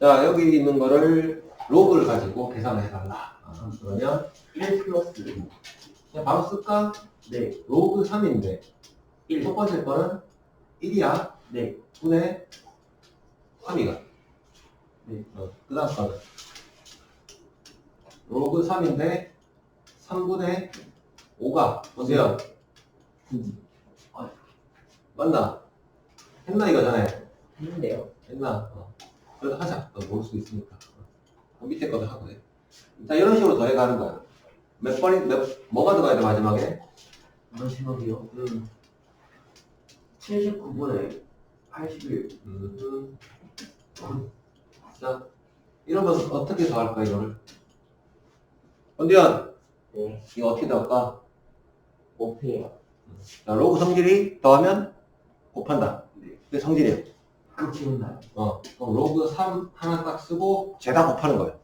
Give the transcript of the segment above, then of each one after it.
자, 여기 있는 거를 로그를 가지고 계산을 해달라. 아, 그러면 1 플러스 그냥 바로 쓸까? 네, 로그 3인데 1, 첫 번째 거는 1이야. 네, 분의 3이가. 네. 어, 그 다음 거는 로그 3인데 3분의 5가 보세요. 음. 아. 맞나? 했나 이거잖아요. 했는데요. 했나? 어. 그래도 하자. 너 모를 수 있으니까. 어, 밑에 것도 하고 돼. 자, 이런 식으로 더해가는 거야. 몇 번이, 몇, 뭐가 들어가야 돼, 마지막에? 마지막이요. 음. 79분에 81. 음. 자, 이러면 어떻게 더할까, 이거를? 원디언, 네, 이거 어떻게 더할까? 5패요. 자, 로그 성질이 더하면 곱한다. 네. 그게 성질이에요. 그 기억나요. 어, 그럼 로그 3 하나 딱 쓰고 죄다 곱하는 거예요.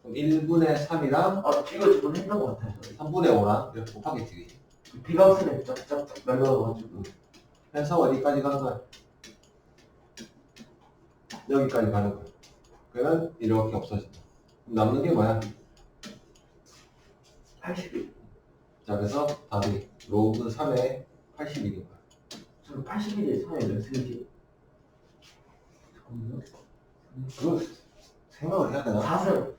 그럼 1분의 3이랑 아, 이거 저번 했던 것 같아요. 3분의 5랑 이렇게 곱하겠지. 비강선에 쫙쫙쫙 날라가가지고. 해서 어디까지 가는 거야? 여기까지 가는 거야. 그러면 이렇게 없어진다. 그럼 남는 게 뭐야? 81. 자, 그래서 답이 로그 3의 81인 거야. 저는 81에 3에 몇 세지? 그거 생각을 해야 되나? 4승.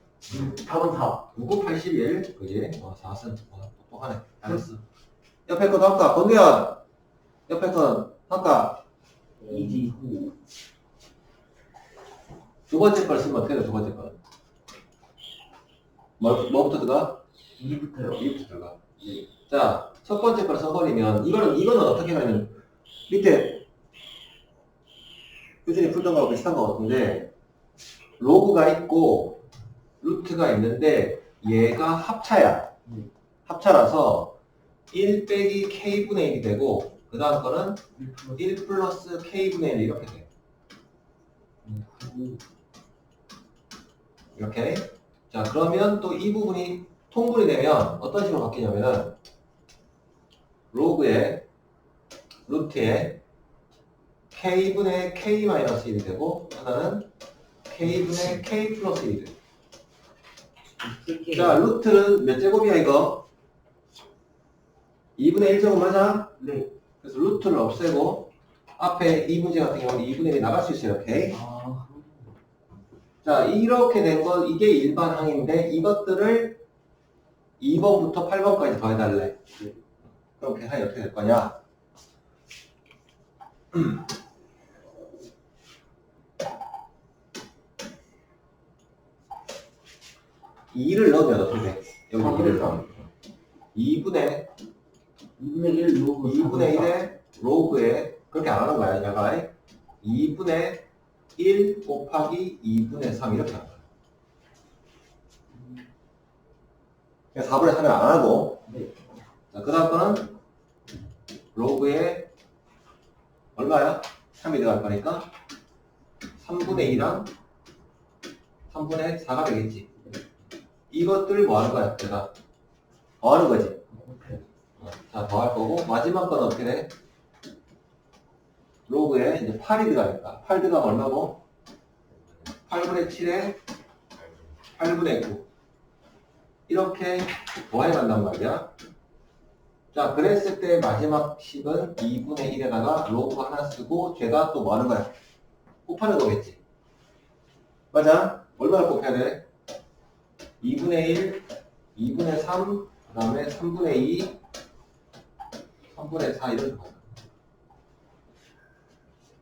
답은 4. 9 81, 그지? 어, 4승. 어, 똑똑하네. 알았어. 옆에 것도 할까? 건대현! 옆에 건 할까? 이지 후. 두 번째 걸 쓰면 어떻게 돼, 두 번째 거? 뭐, 뭐부터 들어가? 2부터요. 2부터 들어가. 자, 첫 번째 걸 써버리면, 이거는, 이거는 어떻게 가냐면, 밑에, 꾸준히 풀던 거하고 비슷한 거 같은데, 로그가 있고, 루트가 있는데, 얘가 합차야. 음. 합차라서, 1 빼기 k분의 1이 되고, 그 다음 거는 1 플러스 1 플러스 k분의 1 이렇게 돼. 9. 이렇게. 자, 그러면 또 이 부분이 통분이 되면 어떤 식으로 바뀌냐면은 로그의 루트에 k분의 k 마이너스 1이 되고 하나는 k분의 k 플러스 1이 돼. 쓸게요. 자, 루트는 몇 제곱이야 이거? 2분의 1제곱 맞아? 네. 그래서 루트를 없애고 앞에 이 문제 같은 경우는 2분의 1이 나갈 수 있어요. 이렇게. 아, 자, 이렇게 된 건 이게 일반 항인데 이것들을 2번부터 8번까지 더해달래. 그럼 계산이 어떻게 될 거냐? 이를 넣으면 어떻게 돼? 여기 2를 넣으면 2분의 2분의 1 로그 2분의 1의 로그에 그렇게 안 하는 거야, 얘가 2분의 1 곱하기 2분의 3 이렇게 하는 거야. 그러니까 4분의 3을 안 하고 네. 자, 그 다음 거는 로그에 얼마야? 3이 들어갈 거니까 3분의 2랑 3분의 4가 되겠지. 이것들 뭐 하는 거야? 내가 더 하는 거지. 어, 자, 더 할 거고, 마지막 건 어떻게 돼? 로그에 이제 8이 들어가니까. 8 들어가면 얼마고? 8분의 7에 8분의 9. 이렇게 더해 간단 말이야. 자, 그랬을 때 마지막 식은 2분의 1에다가 로그 하나 쓰고, 죄다 또뭐 하는 거야? 곱하는 거겠지. 맞아? 얼마나 곱해야 돼? 2분의 1, 2분의 3, 그 다음에 3분의 2, 3분의 4 이렇게 가요.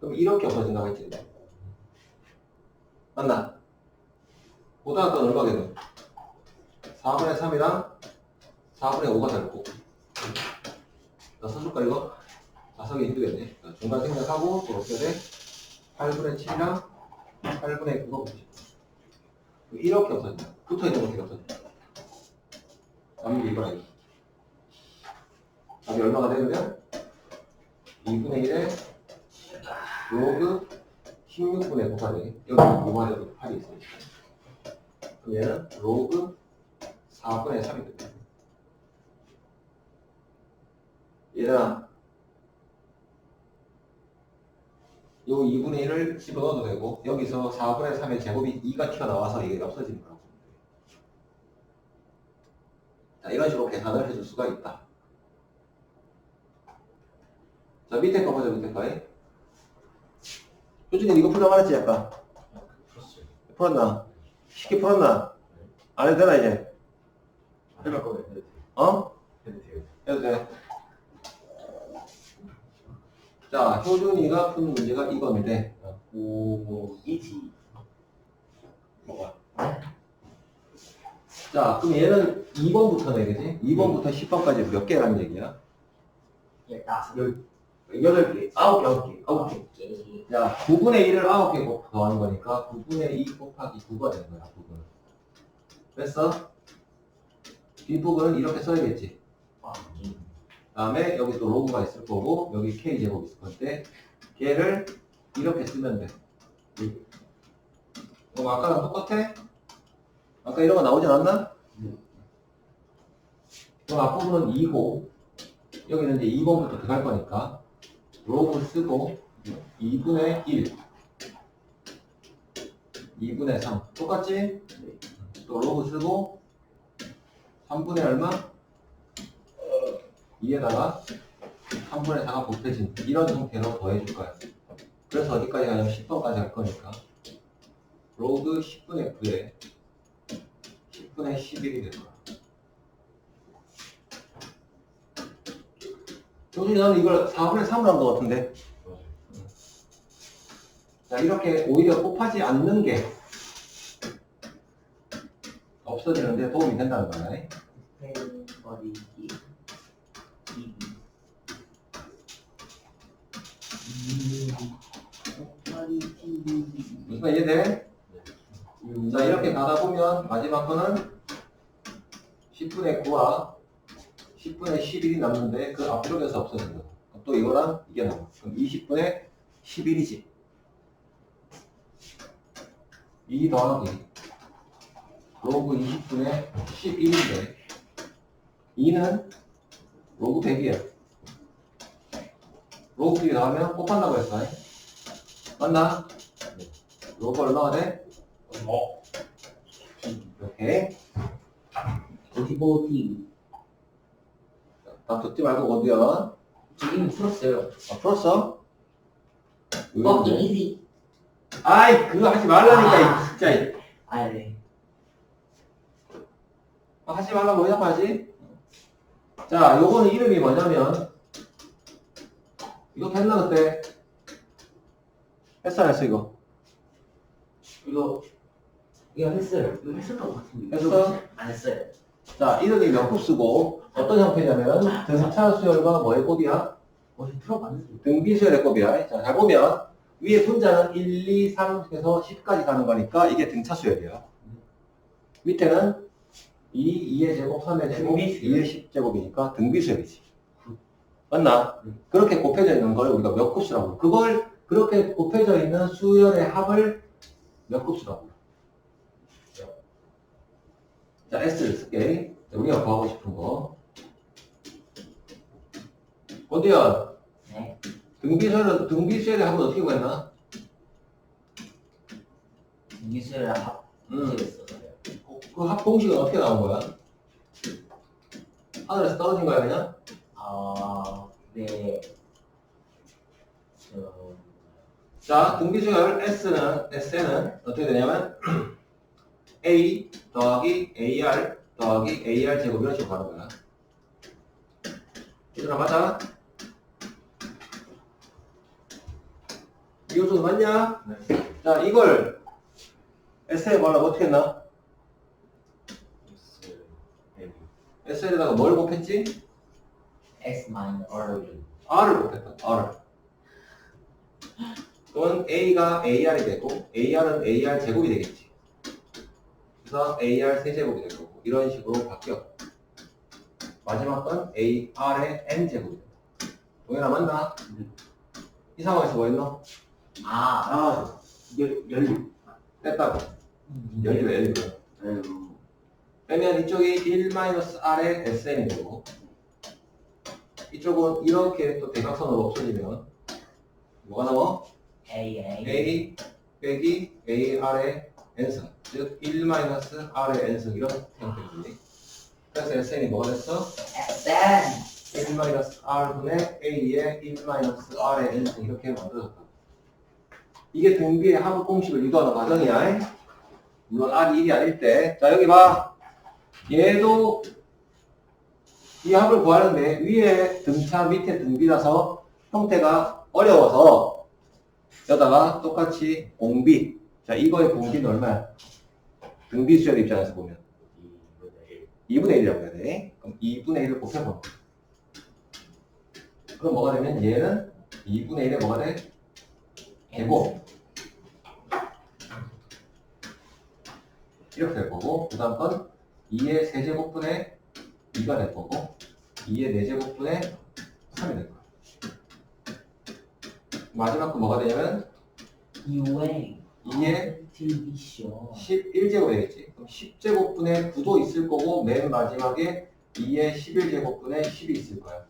그럼 이렇게 없어진다고 했지. 맞나? 고등학교는 얼마거든? 4분의 3이랑 4분의 5가 되고. 나 써줄까 이거? 자석이 힘들겠네. 자, 중간 생략하고 또 어떻게 돼? 8분의 7이랑 8분의 9가 붙지. 이렇게 없어진다. 붙어 있는 것들이 없어진다. 남는 게 이거라 이거. 답이 얼마가 되면 2분의 1에 로그 16분의 9가 돼. 여기 5가 되고 8이 있으니까. 그럼 얘는 로그 4분의 3이 됩니다. 얘들아, 요 2분의 1을 집어넣어도 되고 여기서 4분의 3의 제곱이 2가 튀어나와서 이게 없어지는 거라고 보면 돼요. 자, 이런 식으로 계산을 해줄 수가 있다. 자, 밑에 거 보자, 밑에 거. 효진이 이거 풀다 말했지, 아까? 풀었어요. 풀었나? 쉽게 풀었나? 안 해도 되나, 이제? 해볼 돼요. 어? 해도 돼. 자, 효준이가 푼 문제가 이겁니다. 오, 이지. 뭐가? 자, 그럼 얘는 2번부터네, 그지? 2번부터 10번까지 몇 개라는 얘기야? 예, 다섯, 열, 여덟 개, 아홉 개, 아홉 개, 아홉 개. 자, 9분의 1을 9개 곱 더하는 거니까 9분의 2 곱하기 9가 되는 거야, 부분은. 됐어? 뒷부분은 이렇게 써야겠지. 다음에 여기 또 로그가 있을 거고, 여기 K제곱 있을 건데, 걔를 이렇게 쓰면 돼. 그럼 아까랑 똑같아? 아까 이런 거 나오진 않나? 네. 그럼 앞부분은 2고, 여기는 이제 2번부터 들어갈 거니까, 로그 쓰고, 2분의 1. 2분의 3. 똑같지? 또 로그 쓰고, 3분의 얼마? 2에다가 3분의 4가 곱해진 이런 형태로 더해줄 거야. 그래서 어디까지 가냐면 10번까지 갈 거니까. 로그 10분의 9에 10 분의 11이 될 거야. 조준이 나는 이걸 4분의 3으로 한거 같은데. 자, 이렇게 오히려 곱하지 않는 게 없어지는데 도움이 된다는 거야. 버리기. 이. 버리기. 무슨 말 이해돼? 자, 이렇게 가다 거는 10분의 9와 10분의 11이 남는데 그 앞쪽에서 없어진다. 또 이거랑 이게 남아. 그럼 20분의 11이지. 2 더하기 로그 20분의 11인데 2는 로그 100이야. 로그 100이 나오면 곱한다고 했어. 맞나? 로그 얼마가 돼? 어. 이렇게. 어디보디. 다 듣지 말고 어디야? 지금 풀었어요. 아, 풀었어? 어, 이지. 아이, 그거 하지 말라니까, 이 진짜. 아, 네. 아, 하지 말라고 왜 자꾸 하지? 자, 요거는 이름이 뭐냐면, 이거 했나, 그때? 했어, 안 했어, 이거? 이거, 이거 했어요. 이거 했었던 것 같은데. 했어? 안 했어요. 자, 이름이 몇 곱수고, 어떤 형태냐면, 등차 수열과 뭐의 곱이야? 어제 들어봤는데. 등비수열의 곱이야. 자, 잘 보면, 위에 분자는 1, 2, 3 해서 10까지 가는 거니까, 이게 등차 수열이야. 밑에는 2, 2의 제곱, 3의 제곱, 등비수열. 2의 10제곱이니까 등비수열이지. 맞나? 그렇게 곱해져 있는 걸 우리가 몇 곱수라고. 그걸 그렇게 곱해져 있는 수열의 합을 몇 곱수라고 그래. 자, S를 쓸게. 자, 우리가 구하고 싶은 거. 어디야? 네. 등비수열은, 등비수열의 합은 어떻게 구했나? 미술 합. 음. 했어요. 그합 공식은 어떻게 나온 거야? 하늘에서 떨어진 거야, 그냥? 아, 네. 저, 자, 등비수열 S는, S는 어떻게 되냐면, A 더하기 AR 더하기 AR 제곱 이런 식으로 가는 거야. 얘들아, 맞아? 이것도 맞냐? 자, 이걸 S에 말하면 어떻게 했나? S에다가 뭘 곱했지? X 마이너스 R. R을 곱했다, R을. 그러면 A가 AR이 되고, AR은 AR 제곱이 되겠지. 그래서 AR 세제곱이 될 거고, 이런 식으로 바뀌어. 마지막 건 AR의 N제곱이 된다. 동현아, 맞나? 이 상황에서 뭐 했노? 아, 아, 열, 열. 뺐다고. 열이 왜 열이 아유, 빼면 이쪽이 1-R의 SN이 되고, 이쪽은 이렇게 또 대각선으로 없어지면, 뭐가 나와? A A A 빼기 AR의 n승 즉1 마이너스 R의 n승 이런 형태입니다. 그래서 SN이 뭐가 됐어? SN 1 마이너스 R분의 A의 1 마이너스 R의 n승 이렇게 만들어졌다. 이게 등비의 합을 공식을 유도하는 과정이야. 물론 R이 1이 아닐 때. 자 여기 봐. 얘도 이 합을 구하는데 위에 등차 밑에 등비라서 형태가 어려워서 여기다가 똑같이 공비. 자 이거의 공비는 얼마야? 등비 수열 입장에서 보면 2분의 1이라고 해야 돼. 그럼 2분의 1을 곱해보는 거야. 그럼 뭐가 되면 얘는 2분의 1에 뭐가 돼? 되고 이렇게 될 거고 그 다음 건 2의 세제곱분의 2가 될 거고 2의 4제곱분의 3이 될 거야. 마지막 건 뭐가 되냐면 UA 2의 TV 쇼 11제곱 되겠지. 그럼 10제곱분의 9도 있을 거고 맨 마지막에 2의 11제곱분의 10이 있을 거야.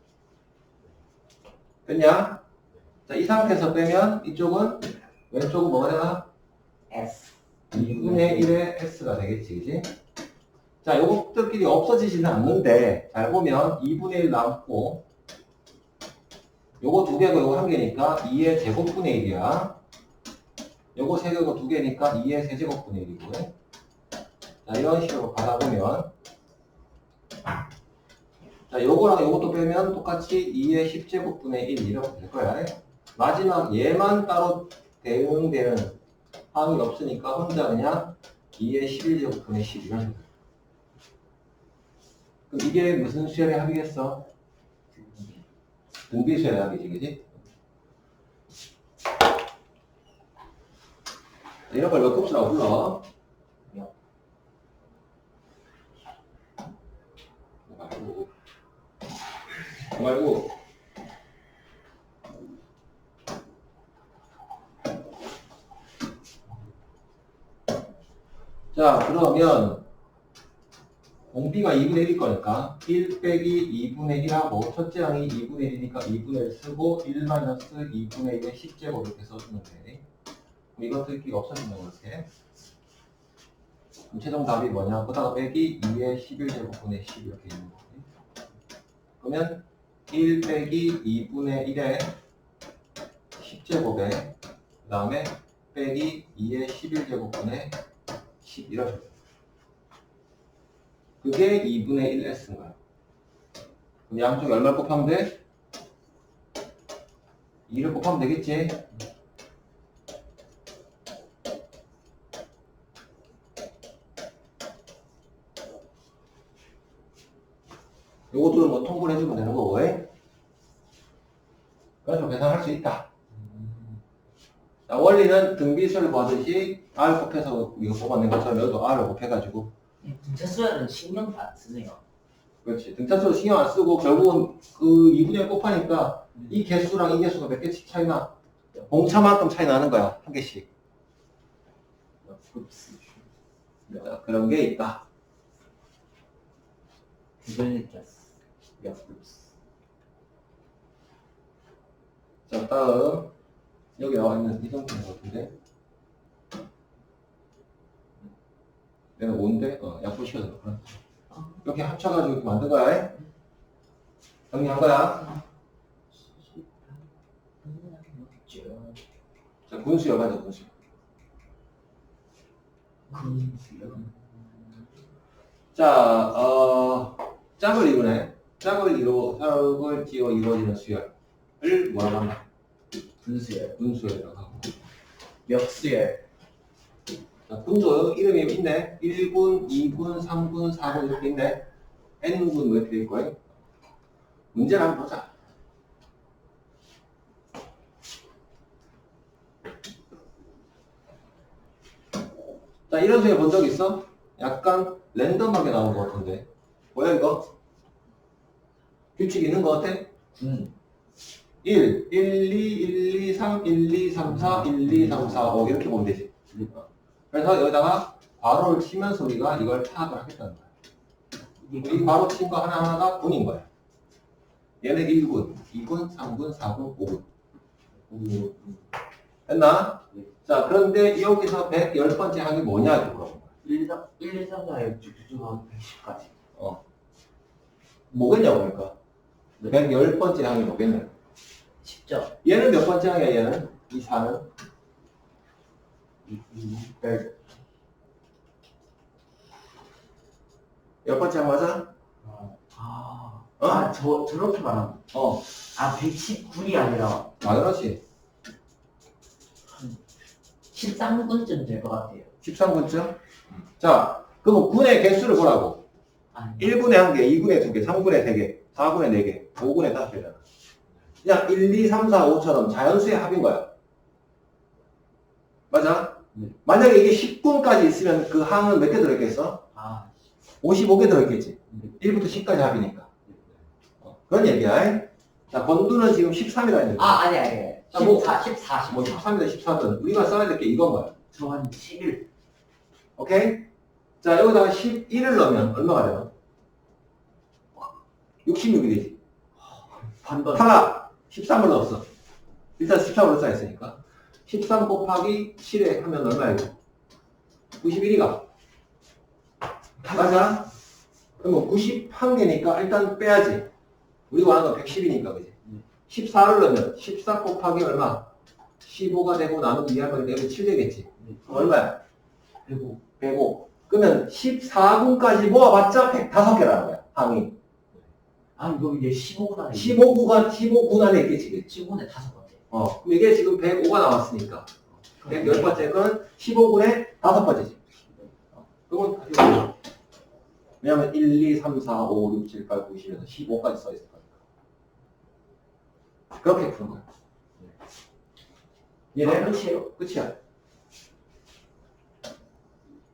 됐냐? 자, 이 상태에서 빼면 이쪽은 왼쪽은 뭐가 되나? S 2분의 1의 S가 되겠지, 그지? 자, 요것들끼리 없어지지는 않는데, 잘 보면 2분의 1 남고, 요거 두 개고 요거 한 개니까 2의 제곱분의 1이야. 요거 세 개고 두 개니까 2의 세제곱분의 1이고. 자, 이런 식으로 받아보면, 자, 요거랑 요것도 빼면 똑같이 2의 10제곱분의 1 이렇게 될 거야. 마지막 얘만 따로 대응되는 항이 없으니까 혼자 그냥 2의 11제곱분의 10 이런 식으로. 그럼 이게 무슨 수열의 합이겠어? 등비 수열의 합이지, 그지? 이런 걸몇 곱수라고 불러? 몇. 말고 말고 자 그러면 공비가 2분의 1일 거니까 1 빼기 2분의 1하고 첫째 항이 2분의 1이니까 2분의 1 쓰고 1 마이너스 2분의 1의 10제곱 이렇게 써주면 돼 이것들끼리 없어진다 이렇게. 그럼 최종 답이 뭐냐? 보다가 빼기 2의 11제곱분의 10 이렇게 있는 거지. 그러면 1 빼기 2분의 1의 10제곱에 그 다음에 빼기 2의 11제곱분의 10 이런 식으로 그게 2분의 1s인 거야 그럼 양쪽 얼마 곱하면 돼? 2를 곱하면 되겠지? 요것들은 뭐 통보를 해주면 되는 거고 왜? 그래서 계산할 수 있다. 자, 원리는 등비수를 보듯이 R 곱해서 이거 뽑아낸 것처럼 여기도 R을 곱해가지고. 등차 수열은 신경 안 쓰네요. 그렇지. 등차수로 신경 안 쓰고 결국은 그 2분의 1 곱하니까 이 개수랑 이 개수가 몇 개씩 차이 나? 공차만큼 차이 나는 거야 한 개씩. 자, 그런 게 있다. 그걸 느꼈어 몇 룹스 자 다음. 여기 나와 있는 이 정도인 것 같은데 내가 5인데 어, 약분시켜서 그렇구나 이렇게 합쳐가지고 이렇게 만든 거야 정리한 거야? 자 분수 열가자 분수 자 어, 짝을 이루네 짝을 이루 짝을 지어 이루어지는 수열을 뭐라고 한다 분수열 분수열이라고 하고 역수열 자, 분수 이름이 있네. 1군, 2군, 3군, 4군 이렇게 있네. n군 왜 이렇게 돼 있고? 문제를 한번 보자. 자, 이런 수에 본 적 있어? 약간 랜덤하게 나온 것 같은데. 뭐야, 이거? 규칙 있는 것 같아? 군 1, 1, 2, 1, 2, 3, 1, 2, 3, 4, 1, 2, 3, 4, 5 이렇게 보면 되지. 그래서 여기다가 괄호를 치면서 우리가 이걸 파악을 하겠다는 거야. 이 괄호 친 거 하나하나가 군인 거야. 얘는 1군, 2군, 3군, 4군, 5군. 했나? 네. 자, 그런데 여기서 110번째 항이 뭐냐 이렇게 물어본 거야. 1, 2, 3, 1, 2, 3, 4, 6, 7, 8, 9, 110까지. 뭐겠냐고 그러니까. 네. 110번째 항이 뭐겠냐. 10점. 얘는 몇 번째 항이야 얘는? 이 4는? 2, 2, 8. 열 번째 항 맞아? 아, 어? 아, 저, 저렇게 말하면. 어. 아, 119이 아니라 당연하지. 13분쯤 될 것 같아요. 13분쯤? 자, 그럼 군의 개수를 보라고. 아니, 1군에 1개, 2군에 2개, 3군에 3개, 4군에 4개, 5군에 5개잖아. 그냥 1, 2, 3, 4, 5처럼 자연수의 합인 거야. 맞아? 네. 만약에 이게 10군까지 있으면 그 항은 몇 개 들어있겠어? 아, 55개 들어있겠지. 네. 1부터 10까지 합이니까. 어, 그런 얘기야. 자, 권두는 지금 13이라 했는데. 아, 아니, 아니. 자, 뭐- 14, 14, 뭐 14. 13이든 14든 우리가 써야 될 게 이건 거야. 저한 11. 오케이? 자, 여기다가 11을 넣으면 얼마가 되나? 66이 되지. 반번. 탈락! 13을 넣었어. 일단 13으로 쌓였으니까. 13 곱하기 7에 하면 얼마예요? 91이가. 맞아? 그러면 91개니까 일단 빼야지. 우리가 원하는 건 110이니까, 그지? 음. 14를 넣으면 14 곱하기 얼마? 15가 되고 나누기 2할 건데 7 되겠지. 그럼 얼마야? 그리고 105. 그러면 14군까지 모아봤자 105개라는 거야, 항이. 아, 이거 이제 15분 안에 15구가 15군 안에 있겠지, 그치? 15분에 다섯 번째. 어, 그럼 이게 지금 105가 나왔으니까. 110번째 건 15분의 다섯 번째지. 어, 그건 이거. 왜냐면 1, 2, 3, 4, 5, 6, 7, 8, 9, 10에서 15까지 써있을 거니까. 그렇게 푸는 거야. 얘네 얘네 끝이에요? 끝이야.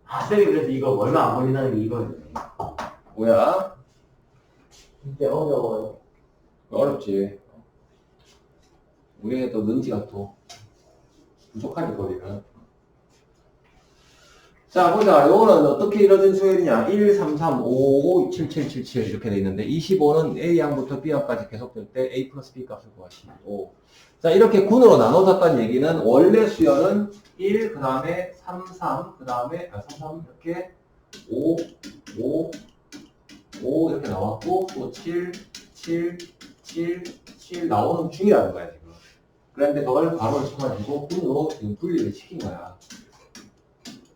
아, 쌤이 그래서 이거 얼마 안 걸린다는 게 이거였네. 뭐야? 진짜 어려워요. 어렵지. 우리의 또 능지가 또 부족하니 거리는. 자, 보자. 요거는 어떻게 이루어진 수열이냐. 1, 3, 3, 5, 5, 7, 7, 7, 7 이렇게 돼 있는데 25는 A항부터 B항까지 계속될 때 A 플러스 B 값을 구하시고 자, 이렇게 군으로 나눠졌다는 얘기는 원래 수열은 1, 그 다음에 3, 3, 그 다음에 3, 3 이렇게 5, 5, 5 이렇게 나왔고 또 7, 7, 7, 7 나오는 중이라는 거야 지금. 그런데 그걸 괄호를 쳐가지고 군으로 지금 분리를 시킨 거야.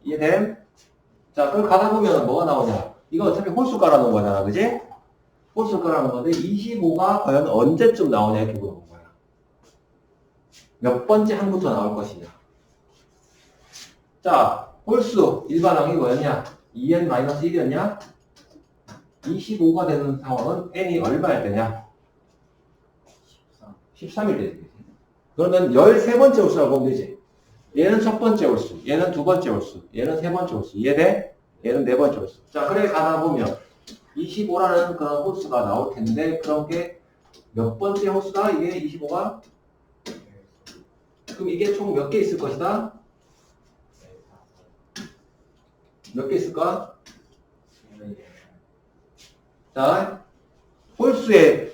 이해됨? 자, 그걸 가다 보면 뭐가 나오냐? 이거 어차피 홀수 깔아놓은 거잖아, 그지? 홀수 깔아놓은 건데 25가 과연 언제쯤 나오냐 이렇게 물어본 거야. 몇 번째 항부터 나올 것이냐? 자, 홀수 일반항이 뭐였냐? 2n-1이었냐? 25가 되는 상황은 n이 얼마일 때냐? 13일 되지. 그러면 13번째 홀수라고 보면 되지. 얘는 첫 번째 홀수, 얘는 두 번째 홀수, 얘는 세 번째 홀수. 이해돼? 얘는 네 번째 홀수. 자, 그래 가다 보면 25라는 그런 홀수가 나올 텐데 그런 게 몇 번째 홀수다? 이게 25가? 그럼 이게 총 몇 개 있을 것이다? 몇 개 있을까? 자, 홀수의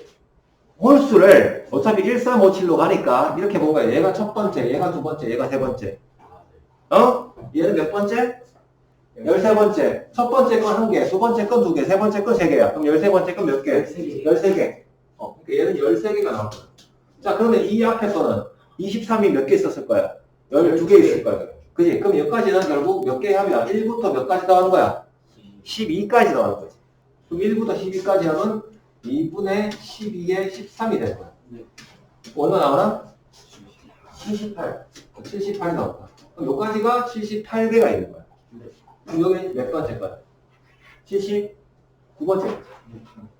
홀수를 어차피 1357로 가니까 이렇게 본 거야. 얘가 첫 번째, 얘가 두 번째, 얘가 세 번째. 어? 얘는 몇 번째? 열세 번째. 첫 번째 건 한 개, 두 번째 건 두 개, 세 번째 건 세 개야. 그럼 열세 번째 건 몇 개? 13개. 열세 개. 어, 그러니까 얘는 열세 개가 나올 거야. 자, 그러면 이 앞에 거는 23이 몇 개 있었을 거야? 12개 있을 거야. 그지? 그럼 여기까지는 결국 몇 개 하면 1부터 몇 가지 나오는 거야? 12까지 나오는 거지. 그럼 1부터 12까지 하면 2분의 12에 13이 되는 거야. 네. 얼마 나오나? 78. 78이 나온다. 그럼 여기까지가 78개가 있는 거야. 네. 그럼 여기 몇 번째 거야? 79번째.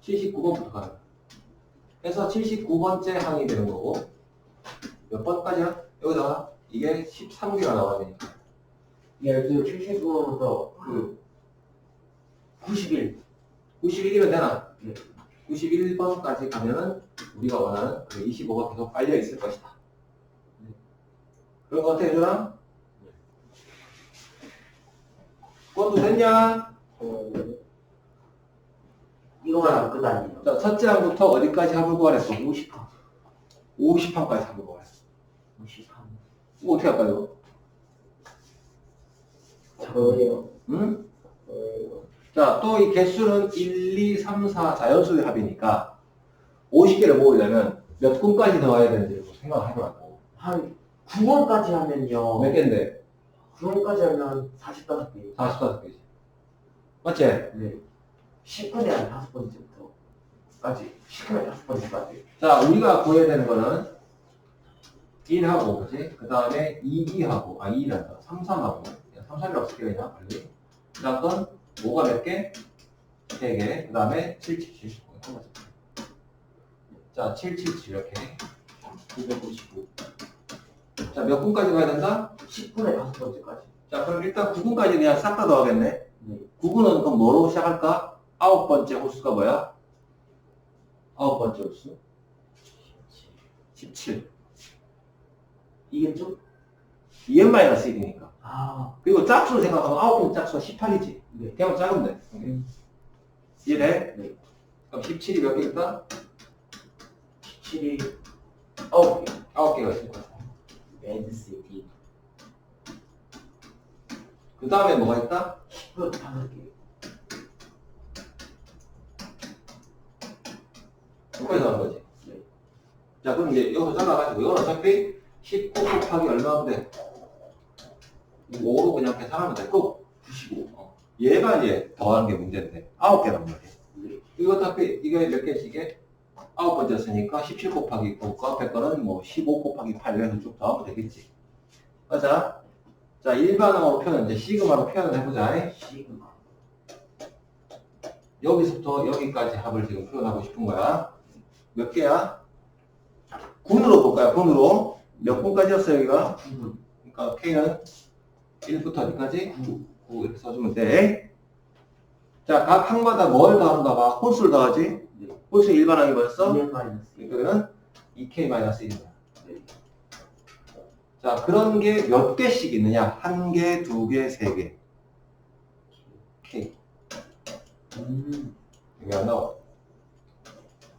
79번부터 가는 거야. 그래서 79번째 항이 되는 거고, 몇 번까지야? 여기다가 이게 13개가 나와야 되니까. 예, 그 79부터 그 91. 91이면 되나? 네. 91번까지 가면은 우리가 원하는 그 25가 계속 깔려 있을 것이다. 네. 그런 거 어떻게 해주나? 그것도 됐냐? 이거만 하면 끝 아니에요. 자, 첫째 항부터 어디까지 합을 구하랬어? 50항. 50항까지 합을 구하랬어. 53. 이거 어떻게 할까요? 저예요. 응? 저예요. 자, 또 이 개수는 1, 2, 3, 4 자연수의 합이니까 50개를 모으려면 몇 군까지 더해야 되는지 생각을 해보라고. 한 9원까지 하면요. 몇 개인데? 9원까지 하면 45개. 45개지. 맞지? 네. 10분에 한 다섯 번째부터까지. 10분에 다섯 번째까지. 자, 우리가 구해야 되는 거는 1하고, 그지? 그 다음에 2, 2하고, 아, 2란다. 3, 3하고. 3, 3이라고 쓸게 그냥, 빨리. 그 다음 건 뭐가 몇 개? 3개. 그 다음에 7, 7, 7. 자, 7, 7, 7 이렇게. 999. 자, 몇 분까지 가야 된다? 10분에 다섯 번째까지. 자, 그럼 일단 9분까지 그냥 싹 다 더하겠네. 네. 9분은 그럼 뭐로 시작할까? 아홉 번째 호수가 뭐야? 아홉 번째 호수? 17. 이게 좀, 2n 마이너스 1이니까. 아, 그리고 짝수를 생각하면 아홉 번 짝수가 18이지. 네. 작으면 돼. 음. 이해돼? 네. 그럼 17이 몇 개일까? 17이 9개. 아홉 개가 있을 거야. 매드시티. 그 다음에 뭐가 있다? 10분 5개. 여기까지 나온 거지. 네. 자, 그럼 이제 여기서 잘라가지고, 이건 어차피 19 곱하기 얼마면 돼? 5로 그냥 계산하면 되고, 95. 어. 얘가 이제 더하는 게 문제인데, 아홉 개란 말이야. 네. 이거 어차피 이게 몇 개씩에? 아홉 번째였으니까 17 곱하기 9가 100거는 뭐 15 곱하기 8 이래서 쭉 더하면 되겠지. 맞아? 자, 일반항으로 표현, 이제 시그마로 표현을 해보자. 시그마. 여기서부터 여기까지 합을 지금 표현하고 싶은 거야. 몇 개야? 군으로 볼까요? 군으로. 몇 군까지였어, 여기가? 9분. 그러니까 K는 1부터 어디까지? 9. 9 이렇게 써주면 돼. 자, 각 항마다 뭘 더하는가 봐. 홀수를 더하지? 네. 홀수 일반항이 뭐였어? 2n 마이너스. 이거는 2K-1이다. 네. 자, 그런 게 몇 개씩 있느냐? 한 개, 두 개, 세 개. K. 음. 여기 안 나와.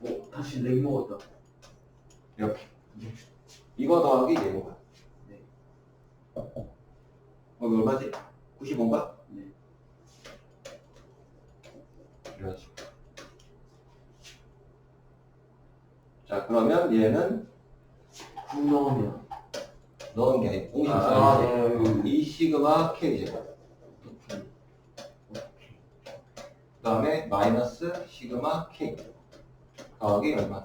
오, 다시 렉 먹었다. 이렇게. 이거 더하기 거야. 네. 어, 이거 얼마지? 95인가? 네. 이런 식으로. 자, 그러면 얘는 9 넣으면. 넣은 게 아니고 공식 아, 사이즈. 네. 이 시그마 K제곱. 오케이. 그 다음에 마이너스 시그마 K. 더하기 얼마?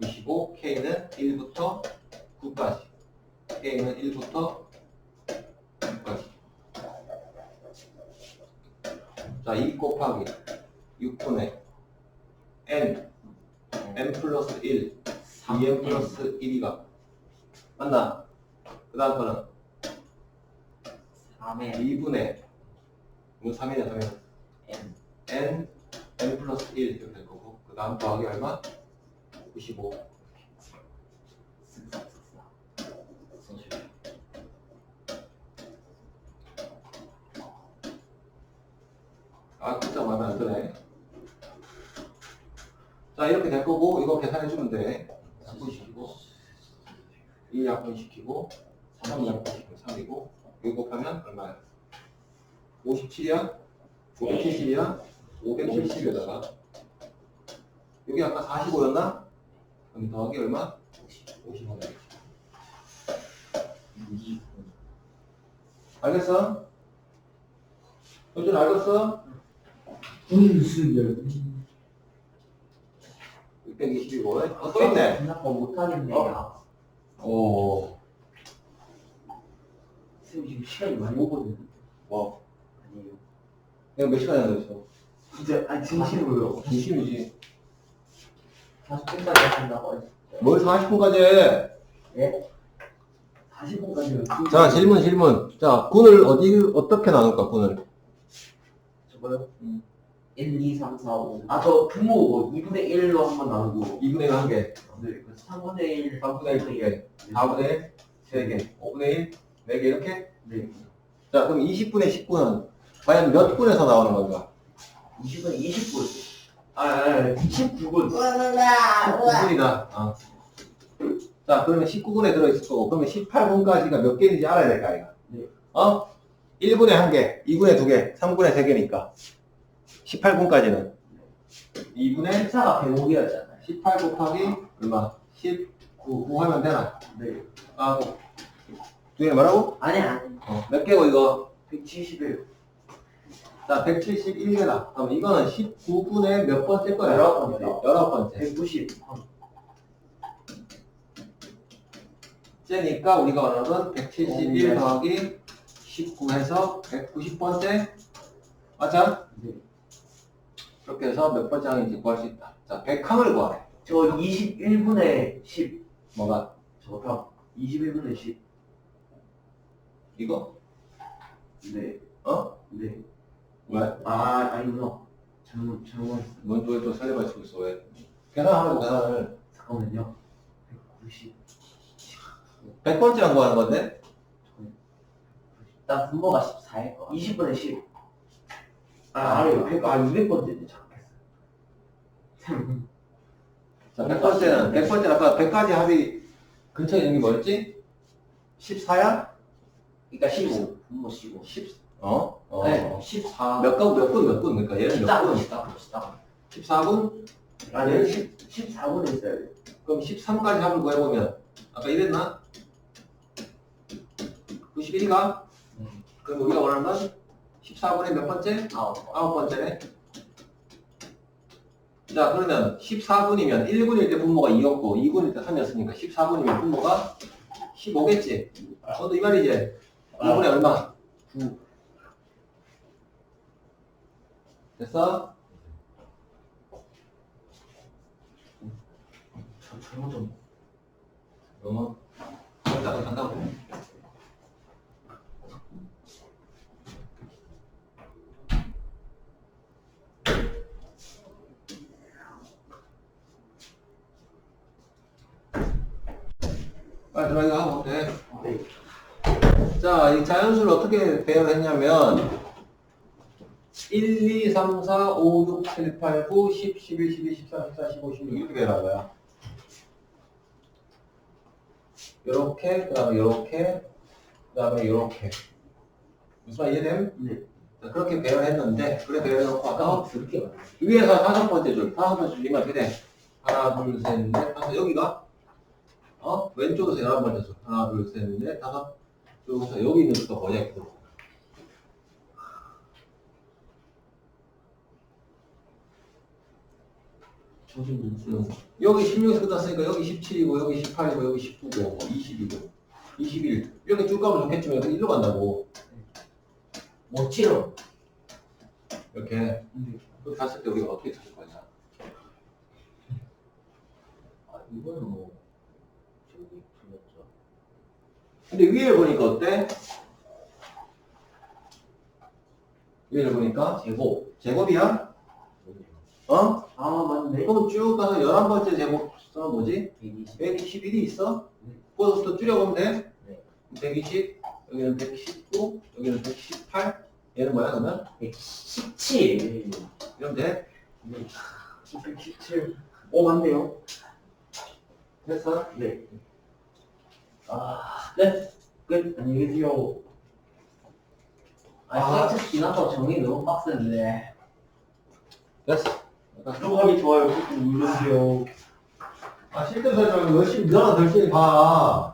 25. K는 1부터 9까지. K는 1부터 9까지. 자, 2 곱하기 6분의 N. N 플러스 1. 2N 플러스 1이가. 맞나? 그 다음 거는 3에 2분의 이거 3이냐 3이냐 n. n n 플러스 1 이렇게 될 거고 그 다음 더하기 얼마? 95 쓱싹쓱싹. 써주세요. 아 진짜 마음에 안 드네 자 이렇게 될 거고 이거 계산해 주면 돼 약분시키고 1 약분시키고 3 약분시키고 3이고 이거 곱하면 얼마야? 57이야? 570이야? 570에다가 여기 아까 45였나? 그럼 더하기 얼마? 50원 되겠지 2분. 알겠어? 요즘 알겠어? 분수열. 625. 어, 또 있네. 생각보 못하겠네요. 오. 쌤 지금 시간이 많이 오거든요. 뭐? 아니에요. 내가 몇 시간이나 더 있어? 진짜 아니 진심으로요. 중심이지. 40분까지 하신다고. 뭘 40분까지 해? 예? 40분까지는 자, 질문, 질문. 자, 군을 어디, 어떻게 나눌까, 군을? 저거요? 음. 1, 2, 3, 4, 5. 아, 저 분모 2분의 1로 한 번 나누고. 2분의 1한 개, 네, 그 3분의 1. 3분의 1두 개, 4분의 1세 개, 5분의 1네 개, 이렇게? 네. 자, 그럼 20분의 10분은 과연 몇 분에서 나오는 건가? 20분, 20분. 아, 아, 아 19분. 9분이다. 어. 자, 그러면 19분에 들어있을 거고, 그러면 18분까지가 몇 개인지 알아야 될 거 아이가? 네. 어? 1분에 1개, 2분에 2개, 3분에 3개니까. 18분까지는. 2분에 14가 105개였잖아요. 18 곱하기 얼마? 19, 9 하면 되나? 네. 아, 두개 뭐라고? 아니, 아니. 어, 몇 개고 이거? 171. 자, 171개다. 그럼 이거는 19분의 몇 번째 거야? 열아홉 번째. 열아홉 번째. 190. 째니까 우리가 원하는 171 네. 더하기 19 해서 190번째 맞아? 네. 이렇게 해서 몇 번째 항인지 구할 수 있다. 자, 100항을 구하래. 저 21분에 10. 뭐가? 저가 21분에 10. 이거? 네. 어? 네. 왜? 아, 아니구나. 잘못, 잘못했어. 뭔 또에 또 살려가지고 있어, 왜? 계산하라고, 계산을. 잠깐만요. 190. 100번째 한 구하는 건데? 나 분모가 14일 거. 20분에 10. 아, 아니, 100, 아, 200번째인데 잘못했어. 자, 100번째는, 100번째 아까 100까지 합이 근처에 있는 게 뭐였지? 14야? 그러니까 15. 분모 15. 10, 어? 어. 네, 14. 몇 분, 몇 분, 몇 분? 그러니까 얘는 몇 14분, 분? 14분, 14분. 14분? 아니, 10, 14분에 있어야 돼. 그럼 13까지 합을 구해보면 아까 이랬나? 91이가? 음. 그럼 우리가 원하는 건 14분의 몇 번째? 아홉. 아홉 번째네 자 그러면 14분이면 1분일 때 분모가 2였고 2분일 때 3이었으니까 14분이면 분모가 15겠지 너도 이 말이지? 2분의 얼마? 9 됐어? 저 잘못 좀. 어 간다고 간다고 빨리 이거 하고 돼. 네. 자, 이 자연수를 어떻게 배열했냐면 1, 2, 3, 4, 5, 6, 7, 8, 9, 10, 11, 12, 13, 14, 15, 16 이렇게 배열한 거야. 요렇게, 그 다음에 요렇게, 그 다음에 요렇게. 무슨 말 이해됨? 네. 자, 그렇게 배열했는데, 그래 배열해놓고 아까 많아요. 위에서 다섯 번째 줄, 다섯 번째 줄이면 어떻게 돼? 하나, 둘, 셋, 넷, 다섯, 여기가? 어? 왼쪽에서 열한 번째 줄. 하나, 둘, 셋, 넷, 다섯. 여기서 여기 있는 수가 뭐냐, 이거. 음. 여기 16에서 끝났으니까 여기 17이고, 여기 18이고, 여기 19고, 뭐 20이고, 21. 이렇게 쭉 가면 좋겠지만, 여기 일로 간다고. 멋지러. 이렇게. 네. 그렇게 갔을 때 우리가 어떻게 찾을 거냐. 아, 이거는 뭐, 저기, 틀렸죠. 근데 위에 보니까 어때? 위에 보니까 제곱. 제곱이야? 어? 아, 맞네. 그럼 쭉 가서 11번째 제곱 써 뭐지? 120. 121이 있어? 네. 그거부터 줄여보면 돼? 네. 120, 여기는 119, 여기는 118, 얘는 뭐야 그러면? 117. 이러면 돼? 네. 117. 오, 맞네요. 됐어? 네. 아, 네. 끝. 안녕히 계세요. 아, 아. 섹스 지나서 정리 너무 빡센데. 됐어. 들어가기 좋아요. 꾹꾹 눌러주세요. 아, 실제 설명 열심히 너가 열심히 봐.